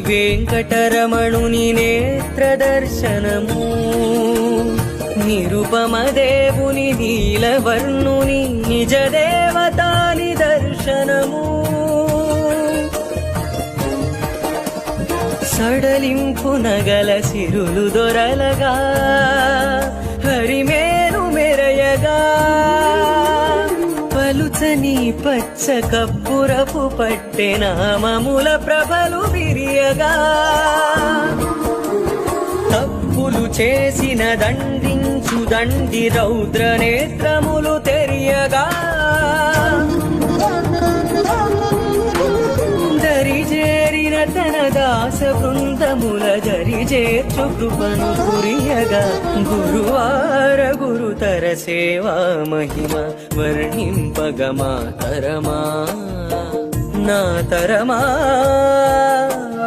వెంకటరమణుని నేత్ర దర్శనము. నిరుపమ నీలవర్ణుని నిజ దేవతాని దర్శనము. సడలింపు నగల సిరులు దొరలగా పలుచని పచ్చ కప్పురపు పట్టె నామముల ప్రభలు విరియగా. తప్పులు చేసిన దండించు దండి రౌద్ర నేత్రములు తెరియగా. దరిజేరిన తన దాస బృందముల దరిజేర్చు కృపను కురియగా గురువా గురుతర సేవా మహిమ వర్ణింపగ మా తరమా నా తరమా.